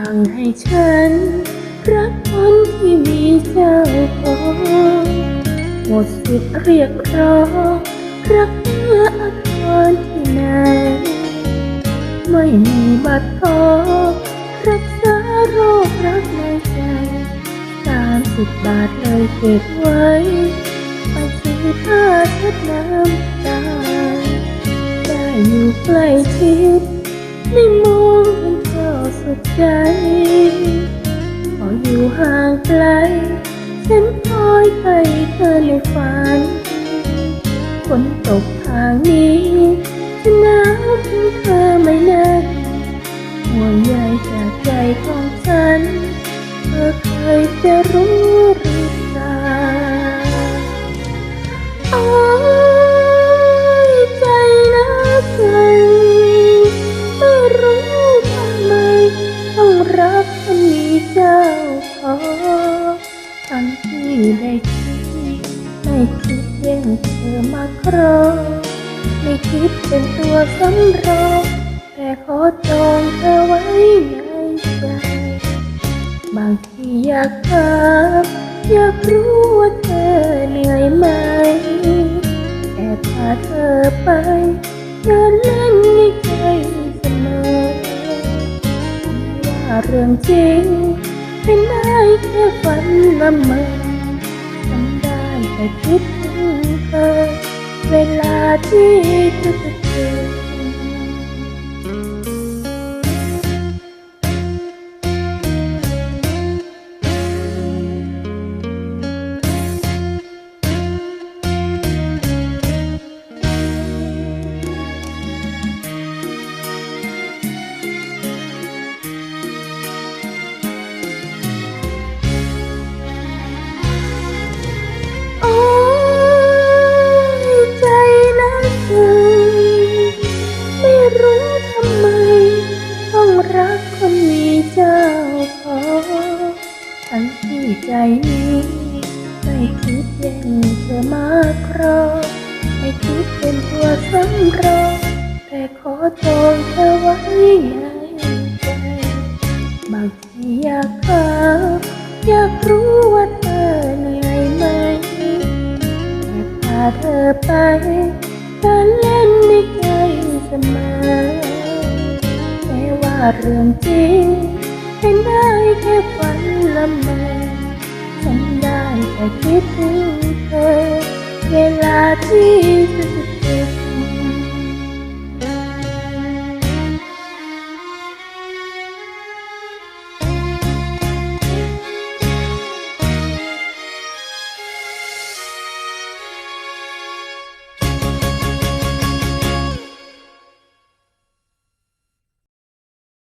สั่งให้ฉัน รักคนที่มีเจ้าของหมดสิทธิ์เรียกร้อง รักเมื่ออาทรที่ไหน ไม่มีบัตรทองรักษาโรครักในใจสามสิบบาทเลยเก็บไว้ไปซื้อผ้าเช็ดน้ำตาได้อยู่ใกล้ชิดได้ม ใจพออยู่ห่างไกลฉันคอยไปเธอในฝันฝนตกทางนี้ฉันหนาวถึงเธอไม่นานห่วงใยจากใจของฉัน เธอเคยจะรู้ ยังเธอมาครองไม่คิดเป็นตัวสำรองแต่ขอจองเธอไว้ในใจบางทีอยากถามอยากรู้ว่าเธอเหนื่อยไหมแอบพาเธอไปเดินเล่นในใจเสมอว่าเรื่องจริงเป็นได้แค่ฝันละเมอ คิดถึงเธอเวลาที่เธอจะเจอ ทั้งที่ใจนี้ไม่คิดแย่งเธอมาครองไม่คิดเป็นตัวสำรองแต่ขอจองเธอไว้ในใจบางทีอยากถามอยากรู้ว่าเธอเหนื่อยไหมแต่พาเธอไปเดินเล่นในใจเสมอแม้ว่าเรื่องจริงเป็นได้แค่ฝัน ละเมอฉันได้แต่คิดถึงเธอ เวลาที่ฉันจะ